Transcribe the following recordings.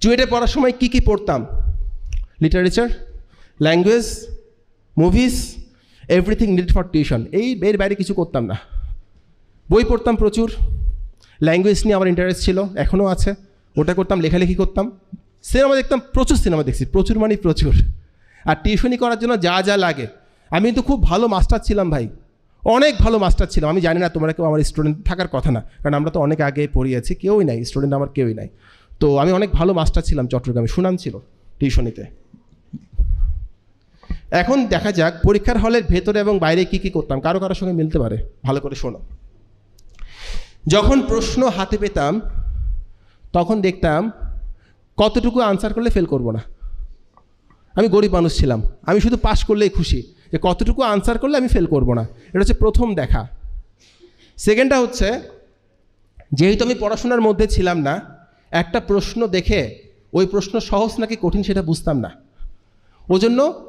চুয়েটে পড়ার সময় কী কী পড়তাম? Literature language movies everything need for tuition এই এর বাইরে কিছু করতাম না। বই পড়তাম প্রচুর। ল্যাঙ্গুয়েজ নিয়ে আমার ইন্টারেস্ট ছিল এখনও আছে। ওটা করতাম, লেখালেখি করতাম। সিনেমা দেখতাম, প্রচুর সিনেমা দেখছি। প্রচুর মানে প্রচুর। আর টিউশনি করার জন্য যা যা লাগে। আমি কিন্তু খুব ভালো মাস্টার ছিলাম ভাই। অনেক ভালো মাস্টার ছিলাম। আমি জানি না তোমরা কেউ আমার স্টুডেন্ট থাকার কথা না। কারণ আমরা তো অনেক আগে পড়িয়েছি, কেউই নাই। স্টুডেন্ট আমার কেউই নাই। তো আমি অনেক ভালো মাস্টার ছিলাম চট্টগ্রামে, সুনাম ছিল টিউশনিতে। এখন দেখা যাক পরীক্ষার হলের ভেতরে এবং বাইরে কি কি করতাম, কারও কারোর সঙ্গে মিলতে পারে, ভালো করে শোনো। যখন প্রশ্ন হাতে পেতাম, তখন দেখতাম কতটুকু আনসার করলে ফেল করব না। আমি গরিব মানুষ ছিলাম, আমি শুধু পাশ করলেই খুশি যে কতটুকু আনসার করলে আমি ফেল করব না। এটা হচ্ছে প্রথম দেখা। সেকেন্ডটা হচ্ছে, যেহেতু আমি পড়াশোনার মধ্যে ছিলাম না একটা প্রশ্ন দেখে ওই প্রশ্ন সহজ নাকি কঠিন সেটা বুঝতাম না। ওজন্য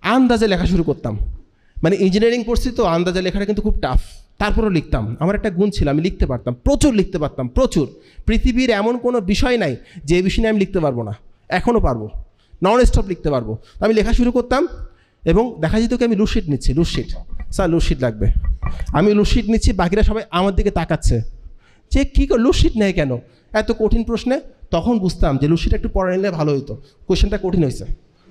আন্দাজে লেখা শুরু করতাম। মানে ইঞ্জিনিয়ারিং পড়ছি তো আন্দাজে লেখাটা কিন্তু খুব টাফ তারপরেও লিখতাম। আমার একটা গুণ ছিল, আমি লিখতে পারতাম, প্রচুর লিখতে পারতাম, প্রচুর। পৃথিবীর এমন কোনো বিষয় নাই যে বিষয় নিয়ে আমি লিখতে পারব না। এখনও পারব। নন স্টপ লিখতে পারব। আমি লেখা শুরু করতাম এবং দেখা যেত কি আমি লুশিট নিচ্ছি লুশিট স্যার লুশিট লাগবে। আমি লুশিট নিচ্ছি, বাকিরা সবাই আমার দিকে তাকাচ্ছে। যে কী লুশিট নেয় কেন? এত কঠিন প্রশ্নে তখন বুঝতাম যে লুশিট একটু পড়ে নিলে ভালো হতো কোশ্চেনটা কঠিন হয়েছে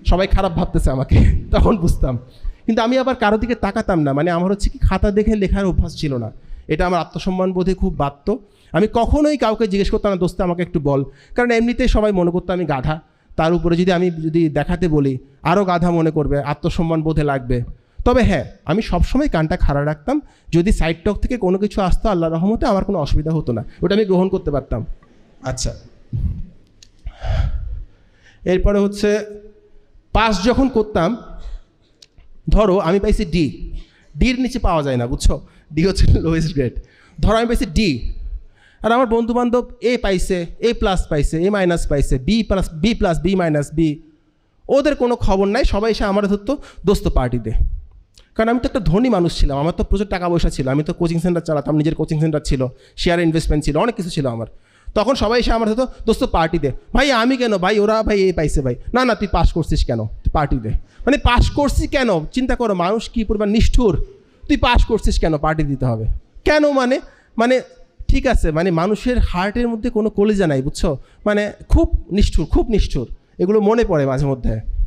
সবাই খারাপ ভাবতেছে আমাকে, তখন বুঝতাম। কিন্তু আমি আবার কারও দিকে তাকাতাম না। মানে আমার হচ্ছে কি খাতা দেখে লেখার অভ্যাস ছিল না। এটা আমার আত্মসম্মান বোধে খুব বাড়ত। আমি কখনোই কাউকে জিজ্ঞেস করতাম না, দোস্ত, আমাকে একটু বল। কারণ এমনিতেই সবাই মনে করতো আমি গাধা। তার উপরে যদি আমি যদি দেখাতে বলি আরও গাধা মনে করবে, আত্মসম্মান বোধে লাগবে। তবে হ্যাঁ আমি সবসময় কানটা খাড়া রাখতাম। যদি সাইড টক থেকে কোনো কিছু আসতো আল্লাহ রহমতে আমার কোনো অসুবিধা হতো না। ওটা আমি গ্রহণ করতে পারতাম। আচ্ছা। এরপরে হচ্ছে পাস যখন করতাম ধরো আমি পাইছি ডি ডির নিচে পাওয়া যায় না বুঝছ? ডি হচ্ছে লোয়েস্ট গ্রেড ধরো আমি পাইছি ডি আর আমার বন্ধু বান্ধব এ পাইছে এ প্লাস পাইছে এ মাইনাস পাইছে B plus B plus B minus B ওদের কোনো খবর নাই সবাই এসে আমার ধরতো দোস্ত পার্টি দে কারণ আমি তো একটা ধনী মানুষ ছিলাম, আমার তো প্রচুর টাকা পয়সা ছিল, আমি তো কোচিং সেন্টার চালাতাম, নিজের কোচিং সেন্টার ছিল শেয়ার ইনভেস্টমেন্ট ছিল, অনেক কিছু ছিল আমার। তখন সবাই এসে আমার হতো দোস্ত পার্টি দে। ভাই, আমি কেন? ভাই, ওরা ভাই এই পাইছে ভাই। না না, তুই পাস করছিস কেন? তুই পার্টি দে। মানে পাস করছিস কেন? চিন্তা করো, মানুষ কী পরিমাণ নিষ্ঠুর? তুই পাস করছিস কেন? পার্টি দিতে হবে। কেন মানে? মানে ঠিক আছে মানে মানুষের হার্টের মধ্যে কোনো কলিজা নাই, বুঝছ? মানে খুব নিষ্ঠুর খুব নিষ্ঠুর। এগুলো মনে পড়ে মাঝে মধ্যে।